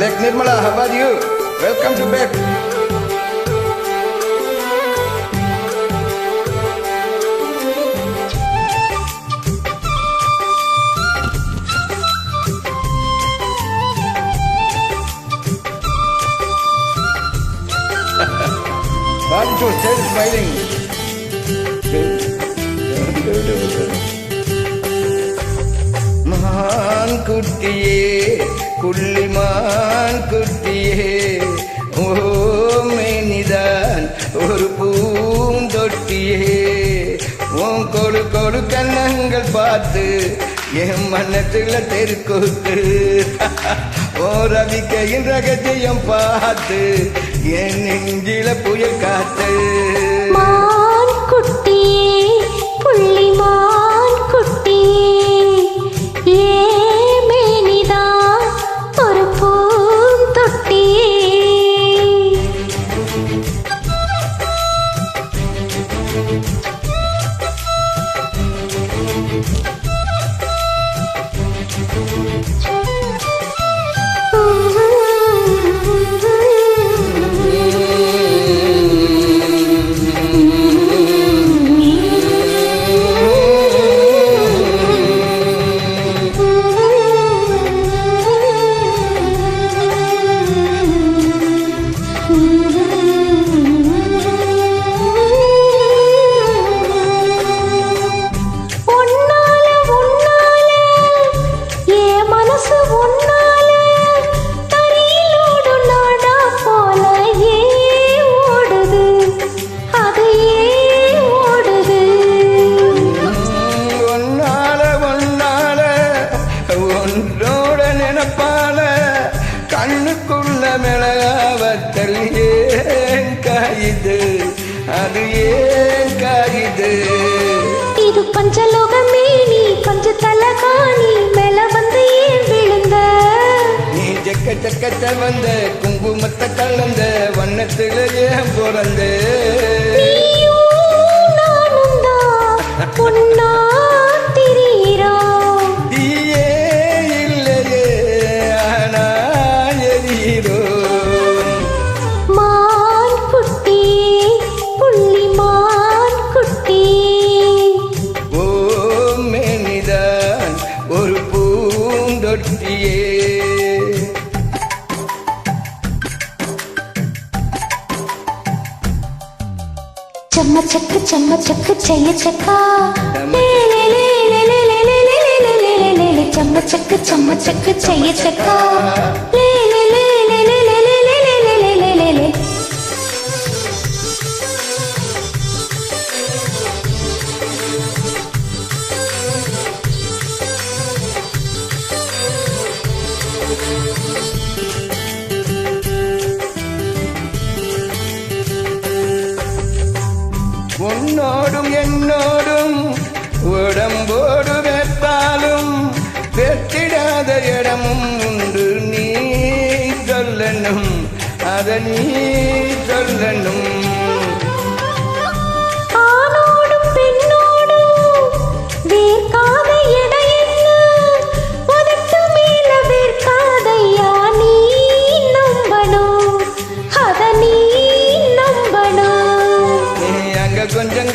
Alex Nirmala, how are you? Welcome to bed. One, to stay smiling. Mahan kutiye. புள்ளிமான் குட்டியே ஓமேனிதான் ஒரு பூந்தொட்டியே உன் கொடு கொடு கண்ணங்கள் பார்த்து என் மன்னத்துல தெருக்கூத்து. ஓ ரவிக்கையின் ரகசியம் பார்த்து என் நெஞ்சில புயல் காத்து. கண்ணுக்குள்ள மிளகாவத்தல் ஏன் காயுது. அது ஏன் காயுது? இது பஞ்சலோகமே நீ கொஞ்ச தலகாணி மேல வந்து ஏன் விழுந்த? நீ ஜக்க ஜக்கத்த வந்த குங்குமத்தை கலந்த வண்ணத்துல ஏன் பிறந்த? நீயும் செம்ம சக்க செம்ம சக்க செய்ய சக்கா செம்ம சக்க செம்ம சக்க செய்ய சக்கா உன்னோடும் என்னோடும் உடம்போடு வெப்பாலும் வெற்றிடாத இடமும் உண்டு. நீ சொல்லணும் அத நீ சொல்லணும்.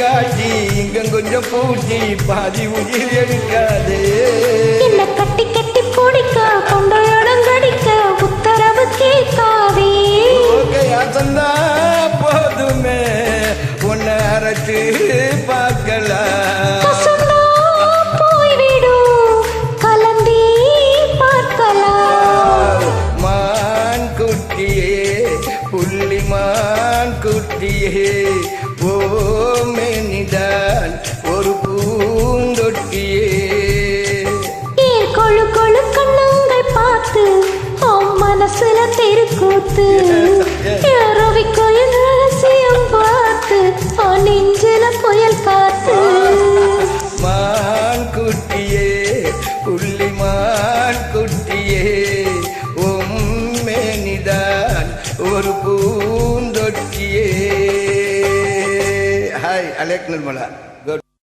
காட்டி இங்க கொஞ்சம் பூட்டி பாதி உயிர் எடுக்காதே என்னை கட்டி கட்டி பிடிக்க, கொண்டையோடம் கடிக்க, உத்தரவு கேட்காதே. ஓகையாசந்தா போதுமே உன்னை அரைச்சு பார்க்கலாம் கலந்தே பார்க்கலாம். மான் குட்டியே மான் குட்டியே ஓமேனிதான் ஒரு பூந்தொட்டியே. கொழு கொழு கண்ணங்கள் பார்த்து மனசுல தெருக்கூத்து. ரவி கோயில் ذكر الملائكة